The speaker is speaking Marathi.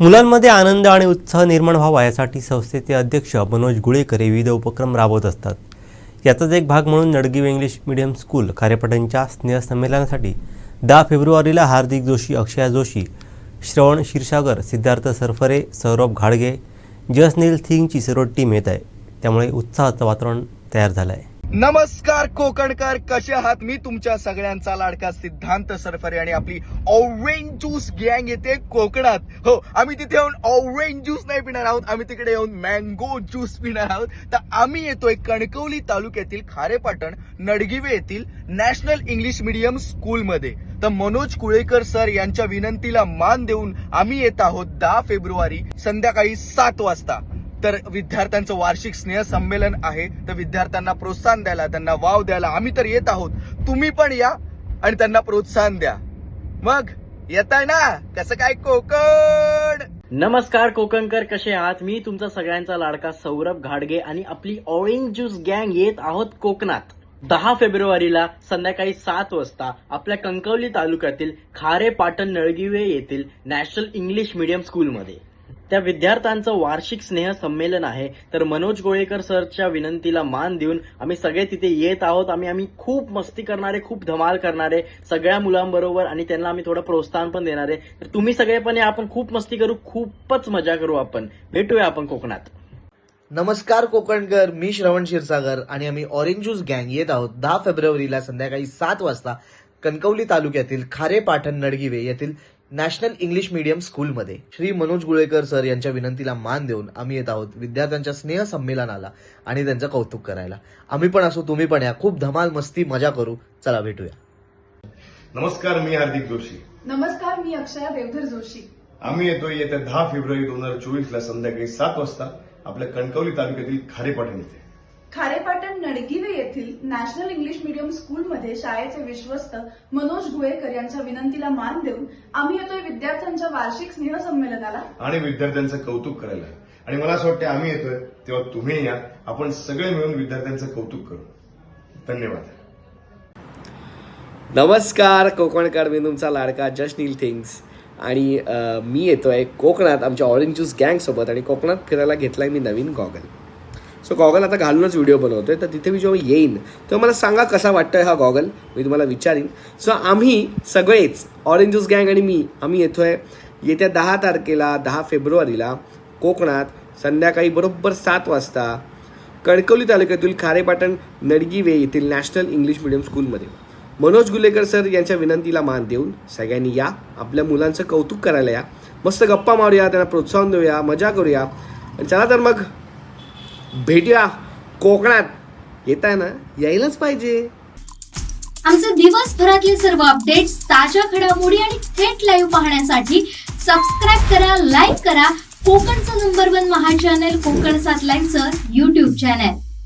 मुलांमध्ये आनंद आणि उत्साह निर्माण व्हावा यासाठी संस्थेचे अध्यक्ष मनोज गुळेकर हे विविध उपक्रम राबवत असतात. याचाच एक भाग म्हणून नडगीव इंग्लिश मिडियम स्कूल खारेपाटणच्या स्नेहसंमेलनासाठी दहा फेब्रुवारीला हार्दिक जोशी अक्षया जोशी श्रवण क्षीरसागर सिद्धार्थ सरफरे सौरभ घाडगे जसनील थिंगची सर्व टीम येत आहे. त्यामुळे उत्साहाचं वातावरण तयार झालं आहे नमस्कार कोकणकर कसे आहात? मी तुमच्या सगळ्यांचा लाडका सिद्धांत सरफरे आणि आपली ऑरेंज ज्यूस गँग येते कोकणात. हो आम्ही तिथे येऊन ऑरेंज ज्यूस नाही पिणार आहोत आम्ही तिकडे येऊन मँगो ज्यूस पिणार आहोत. तर आम्ही येतोय कणकवली तालुक्यातील खारेपाटण नडगिवे येथील नॅशनल इंग्लिश मिडियम स्कूलमध्ये. तर मनोज कुळेकर सर यांच्या विनंतीला मान देऊन आम्ही येत आहोत दहा फेब्रुवारी संध्याकाळी सात वाजता. तर विद्यार्थ्यांचं वार्षिक स्नेह संमेलन आहे. तर विद्यार्थ्यांना प्रोत्साहन द्यायला त्यांना वाव द्यायला आम्ही तर येत आहोत. तुम्ही पण या आणि त्यांना प्रोत्साहन द्या. मग येत आहे ना? कसं काय कोकण? नमस्कार कोकणकर कसे आहात? मी तुमचा सगळ्यांचा लाडका सौरभ घाडगे आणि आपली ऑरेंज ज्यूस गँग येत आहोत कोकणात. दहा फेब्रुवारीला संध्याकाळी सात वाजता आपल्या कंकवली तालुक्यातील खारे पाटण नळगिवे येथील नॅशनल इंग्लिश मीडियम स्कूलमध्ये. त्या विद्यार्थ्यांचं वार्षिक स्नेह संमेलन आहे. तर मनोज गोळेकर सरच्या विनंतीला मान देऊन आम्ही सगळे तिथे येत आहोत. आम्ही आम्ही खूप मस्ती करणारे खूप धमाल करणारे सगळ्या मुलांबरोबर आणि त्यांना आम्ही थोडं प्रोत्साहन पण देणार. आहे तर तुम्ही सगळे पण आपण खूप मस्ती करू खूपच मजा करू आपण. भेटूया आपण कोकणात. नमस्कार कोकणकर मी श्रवण क्षीरसागर आणि आम्ही ऑरेंज ज्यूस गँग येत आहोत दहा फेब्रुवारीला संध्याकाळी सात वाजता कणकवली तालुक्यातील खारे पाठण नडगिवे येथील नॅशनल इंग्लिश मीडियम स्कूलमध्ये श्री मनोज गुळेकर सर यांच्या विनंतीला मान देऊन आम्ही येत आहोत विद्यार्थ्यांच्या स्नेह संमेलनाला आणि त्यांचं कौतुक करायला. आम्ही पण असो तुम्ही पण या. खूप धमाल मस्ती मजा करू. चला भेटूया. नमस्कार मी हार्दिक जोशी. नमस्कार मी अक्षया देवधर जोशी. आम्ही येतोय येत्या दहा फेब्रुवारी दोन हजार चोवीस ला संध्याकाळी सात वाजता आपल्या कणकवली तालुक्यातील खारेपाटण येथे खारेपाटण नडगिवे येथील नॅशनल इंग्लिश मीडियम स्कूलमध्ये शाळेचे विश्वस्त मनोज गुळेकर यांच्या विनंतीला मान देऊन आम्ही येतोय विद्यार्थ्यांच्या वार्षिक स्नेह संमेलनाला. आणि विद्यार्थ्यांचं कौतुक करायला. आणि मला असं वाटतं आम्ही येतोय तेव्हा तुम्ही या. आपण सगळे मिळून विद्यार्थ्यांचं कौतुक करू. धन्यवाद. नमस्कार कोकणकार मी तुमचा लाडका जस्ट नील थिंग्स. आणि मी येतोय कोकणात आमच्या ऑरेंज ज्यूस गँगसोबत. आणि कोकणात फिरायला घेतलाय मी नवीन गॉगल. सो गॉगल आता घालूनच व्हिडिओ बनवतोय. तर तिथे मी जेव्हा येईन तेव्हा मला सांगा कसा वाटतोय हा गॉगल मी तुम्हाला विचारीन. सो आम्ही सगळेच ऑरेंज ज्यूस गँग आणि मी आम्ही येतोय. येत्या दहा तारखेला दहा फेब्रुवारीला कोकणात संध्याकाळी बरोबर सात वाजता कणकवली तालुक्यातील खारेपाटण नडगीवे येथील नॅशनल इंग्लिश मिडियम स्कूलमध्ये. मनोज गुलेकर सर यांच्या विनंतीला मान देऊन सगळ्यांनी या. आपल्या मुलांचं कौतुक करायला या. मस्त गप्पा मारूया त्यांना प्रोत्साहन देऊया मजा करूया. आणि चला तर मग. भेटूया. कोकणात. येताना यायलाच पाहिजे. आमचे दिवसभरातले सर्व अपडेट्स ताज्या घडामोडी आणि थेट लाईव्ह पाहण्यासाठी सबस्क्राईब करा लाईक करा. कोकणचं नंबर वन महा चॅनल कोकण सात लाईनचं युट्यूब चॅनल